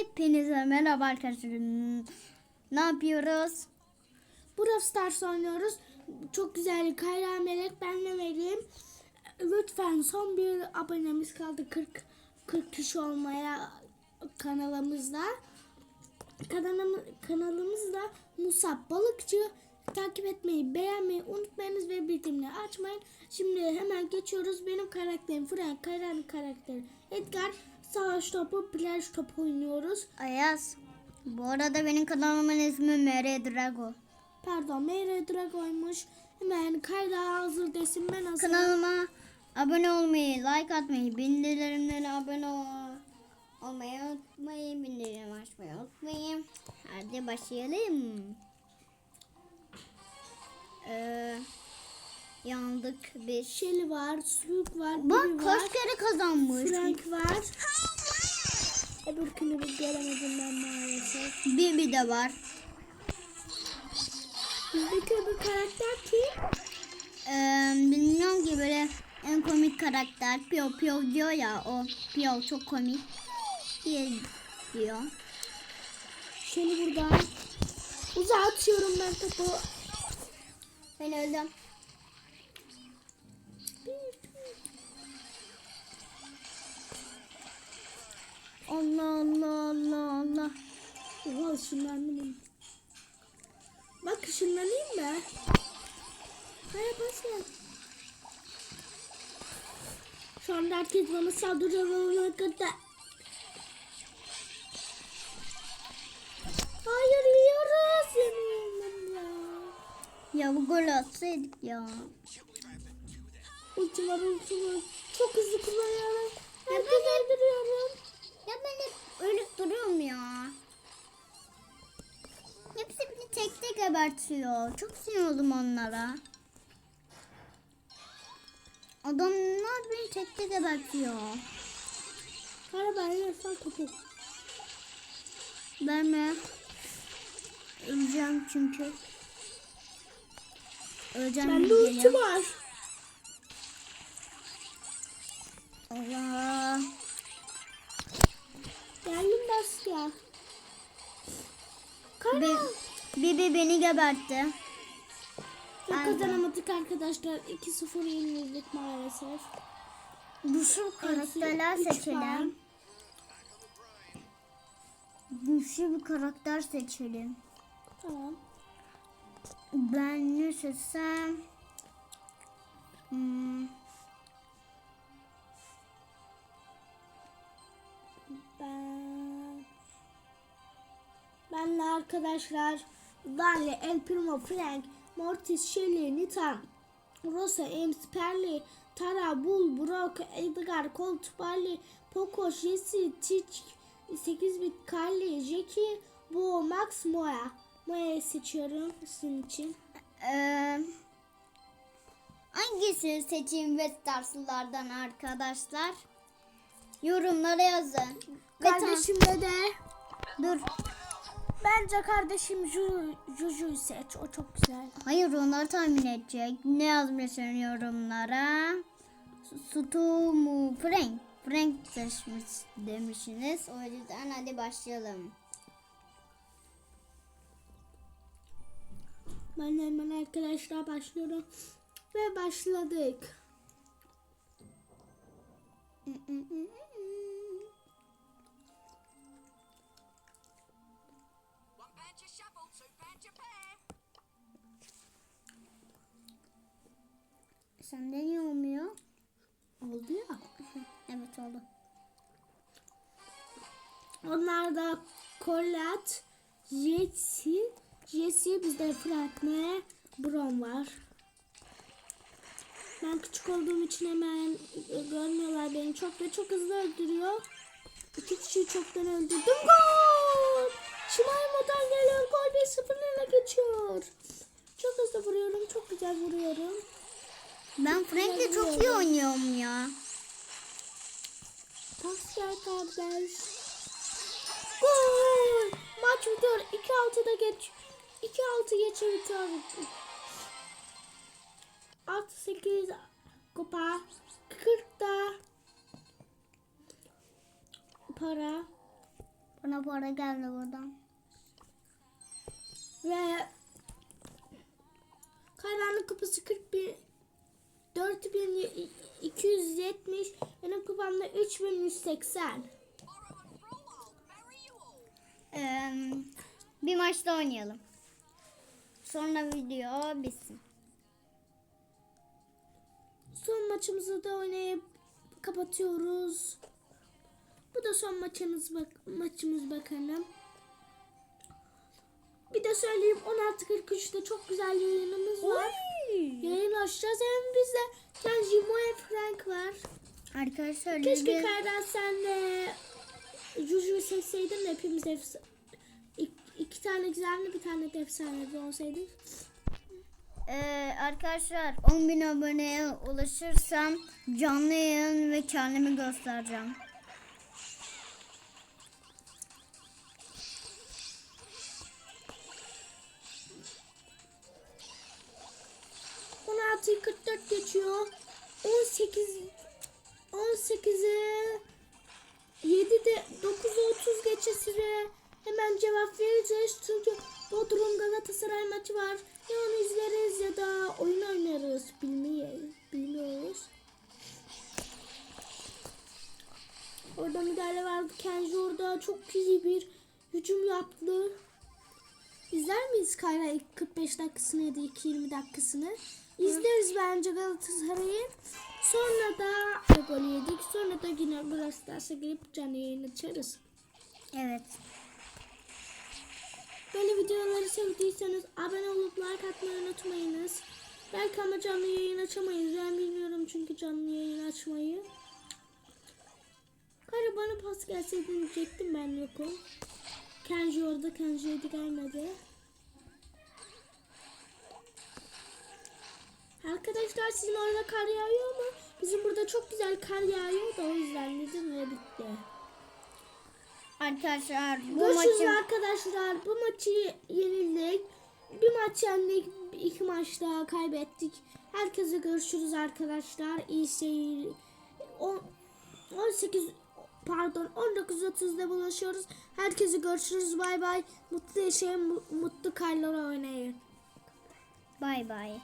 Hepinize merhaba arkadaşlar. Ne yapıyoruz? Brawl Stars oynuyoruz. Çok güzel Kayra Melek benle vereyim. Lütfen son bir abonemiz kaldı 40 40 kişi olmaya kanalımızda. Kanalım, kanalımızda Musab Balıkçı takip etmeyi, beğenmeyi unutmayınız ve bildirimleri açmayın. Şimdi hemen geçiyoruz. Benim karakterim Frank, Kayra'nın karakteri Edgar. Savaş topu, plaj topu oynuyoruz. Ayaz. Bu arada benim kanalımın ismi Mere Drago. Pardon Meyre Drago'ymuş. Hemen kayda hazır desin ben hazır. Kanalıma abone olmayı, like atmayı, bildirimlere abone ol- olmayı unutmayın, bildirim açmayı unutmayın. Hadi başlayalım. Ee, yandık bir. Shelly var, Suluk var, Bak kaç var, kere kazanmış. Frank var. Öbürkünü bir göremedim ben maalesef. Bibi de var. Bizdeki öbür karakter kim? Ee, bilmiyorum ki böyle en komik karakter Pio Pio diyor ya o Pio çok komik diye diyor. Shelly burada. Uzağa atıyorum ben topu. Ben öldüm. Allah Allah Allah Allah. Oha ışınlandım. Bak ışınlanayım mı? Hayır basma. Şu anda herkes bana saldırıyor ona kadar. Hayır yiyoruz. Ya. Ya bu gol atsaydık ya. Ulti var ulti var. Çok hızlı kullanıyorum. Herkes öldürüyorum. Ya ben hep ölüp duruyorum ya. Tek tek gebertiyor. Çok sinir oldum onlara. Adamlar beni tek tek gebertiyor. Arabayla sen topu. Verme. Öleceğim çünkü. Öleceğim Bende ulti var. Allah. Geldim bas ya. Kara. Bi- Bibi beni gebertti. Ben- kazanamadık arkadaşlar. 2-0 yenildik maalesef. Güçlü karakterler seçelim. Güçlü bir karakter seçelim. Tamam. Ben ne seçsem? Hmm, Ben... Benle arkadaşlar Vale, El Primo, Frank, Mortis, Shelly, Nitan, Rosa, Ames, Perry, Tara, Bull, Brock, Edgar, Colt, Barley, Poco, Jesse, Titch, 8 bit, Carly, Jackie, Bo, Max, Moya. Moya'yı seçiyorum sizin için. eee, hangisini seçeyim Westars'lardan arkadaşlar? Yorumlara yazın. Kardeşimle de Dur. Bence kardeşim Ju, Juju'yu seç. O çok güzel. Hayır onlar tahmin edecek. Ne yazmışsın yorumlara? Stu mu? Frank. Frank seçmiş demişsiniz. O yüzden hadi başlayalım. Ben hemen arkadaşlar başlıyorum. Ve başladık. Sende niye olmuyor? Oldu ya. Evet oldu. Onlar da Colette, Jesse, Jesse bizde Fratne, Bron var. Ben küçük olduğum için hemen görmüyorlar beni. Çok ve çok hızlı öldürüyor. İki kişiyi çoktan öldürdüm. Gol! Şimay Modan geliyor. Gol 1-0 öne geçiyor. Çok hızlı vuruyorum. Çok güzel vuruyorum. Ben Frank'le çok iyi oynuyorum ya. Pas ver kardeş. Gol! Maç bitiyor. 2-6'da geç. 2-6 geçe bitiyor. 6-8 kupa. 40'da para. Bana para geldi buradan. Ve karanlık kupası 41 4270 benim kupamda 3180 Borrow and throw, I'll bury you all. Ee, bir maçta oynayalım. Sonra video bitsin. Son maçımızı da oynayıp kapatıyoruz. Bu da son maçımız bak maçımız bakalım. Bir de söyleyeyim 16.43'te çok güzel yayınımız var. Yayın açacağız hem bizde Kenji Moe Frank var. Arkadaşlar Keşke bir- Kayran senle Juju'yu seçseydin de hepimiz efsa İk- iki tane güzel bir tane de efsanevi olsaydık. Ee, arkadaşlar 10.000 aboneye ulaşırsam canlı yayın ve kendimi göstereceğim. 44 geçiyor. 18 18'e 7'de 9'u 30 geçe süre hemen cevap vereceğiz çünkü Bodrum Galatasaray maçı var. Ya onu izleriz ya da oyun oynarız. Bilmiyoruz. Bilmiyoruz. Orada müdahale vardı. Kenji orada çok iyi bir hücum yaptı. İzler miyiz Kayra ilk 45 dakikasını ya da ilk 20 dakikasını? İzleriz bence Galatasaray'ı. Sonra da gol yedik. Sonra da yine burası derse gelip canlı yayın açarız. Evet. Böyle videoları sevdiyseniz abone olup like atmayı unutmayınız. Belki ama canlı yayın açamayız. Ben bilmiyorum çünkü canlı yayın açmayı. Kara bana pas gelseydi diyecektim ben yokum. Kenji orada Kenji yedi gelmedi. Arkadaşlar sizin orada kar yağıyor mu? Bizim burada çok güzel kar yağıyor da o yüzden dedim ve bitti. Arkadaşlar bu Görüşürüz maçı arkadaşlar. Bu maçı yenildik. Bir maç yendik. iki maç daha kaybettik. Herkese görüşürüz arkadaşlar. İyi seyir. On- 18 pardon 19.30'da buluşuyoruz. Herkese görüşürüz. Bay bay. Mutlu yaşayın. mu- Mutlu karlara oynayın. bay bay.